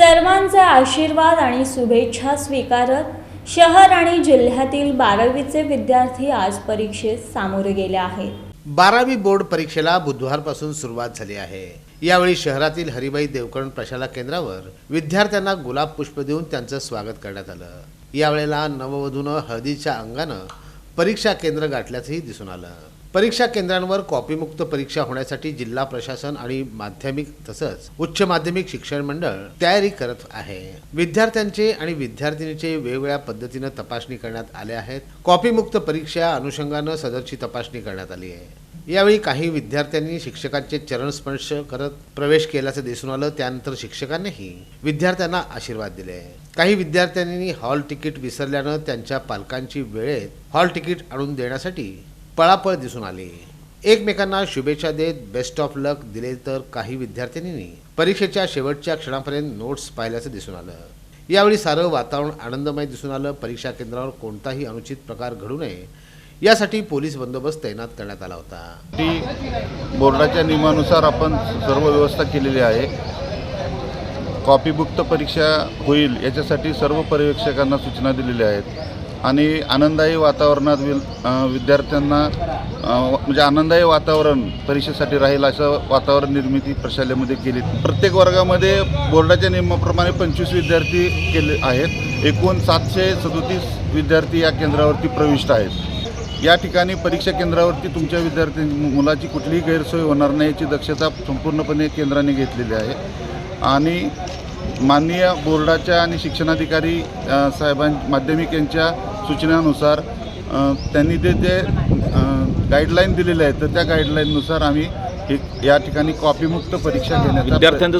सर्वांचा आशीर्वाद आणि शुभेच्छा स्वीकारत शहर आणि जिल्ह्यातील बारावीचे विद्यार्थी आज परीक्षेत सामोरे गेले आहेत. बारावी बोर्ड परीक्षेला बुधवारपासून सुरुवात झाली आहे. यावेळी शहरातील हरिबाई देवकरण प्रशाला केंद्रावर विद्यार्थ्यांना गुलाब पुष्प देऊन त्यांचं स्वागत करण्यात आलं. यावेळेला नववधूनं हळदीच्या अंगानं परीक्षा केंद्र गाठल्याचंही दिसून आलं. परीक्षा केंद्रांवर कॉपीमुक्त परीक्षा होण्यासाठी जिल्हा प्रशासन आणि माध्यमिक तसंच उच्च माध्यमिक शिक्षण मंडळ तयारी करत आहे. विद्यार्थ्यांचे आणि विद्यार्थिनीचे वेगवेगळ्या पद्धतीनं तपासणी करण्यात आले आहेत. कॉपीमुक्त परीक्षा अनुषंगानं सदरची तपासणी करण्यात आली आहे. यावेळी काही विद्यार्थ्यांनी शिक्षकांचे चरण स्पर्श करत प्रवेश केल्याचं दिसून आलं. त्यानंतर शिक्षकांनीही विद्यार्थ्यांना आशीर्वाद दिले. काही विद्यार्थ्यांनी हॉल तिकीट विसरल्यानं त्यांच्या पालकांची वेळेत हॉल तिकीट आणून देण्यासाठी पळापळ दिसून आली. एकमेकांना शुभेच्छा देत बेस्ट ऑफ लक दिले तर काही विद्यार्थ्यांनी परीक्षेच्या शेवटच्या क्षणापर्यंत नोट्स पाहिल्याचं दिसून आलं. यावेळी सारं वातावरण आनंदमय दिसून आलं. परीक्षा केंद्रावर कोणताही अनुचित प्रकार घडू नये. यासाठी पोलीस बंदोबस्त तैनात करण्यात आला होता. बोर्डाच्या नियमानुसार आपण सर्व व्यवस्था केलेली आहे. कॉपीमुक्त परीक्षा होईल. याच्यासाठी सर्व पर्यवेक्षकांना सूचना दिलेल्या आहेत. आणि आनंददायी वातावरणात विल विद्यार्थ्यांना म्हणजे आनंददायी वातावरण परीक्षेसाठी राहील असं वातावरण निर्मिती प्रशालेमध्ये केली. प्रत्येक वर्गामध्ये बोर्डाच्या नियमाप्रमाणे पंचवीस विद्यार्थी केले आहेत. एकूण सातशे सदोतीस विद्यार्थी या केंद्रावरती प्रविष्ट आहेत. या ठिकाणी परीक्षा केंद्रावरती तुमच्या विद्यार्थी मुलाची कुठलीही गैरसोय होणार नाही याची दक्षता संपूर्णपणे केंद्राने घेतलेली आहे. आणि माननीय बोर्डाच्या आणि शिक्षणाधिकारी साहेबां माध्यमिक यांच्या सूचनानुसार त्यांनी ते जे गाईडलाईन दिलेले आहेत तर त्या गाईडलाईननुसार आम्ही या ठिकाणी कॉपीमुक्त परीक्षा घेण्याचा विद्यार्थ्यांचं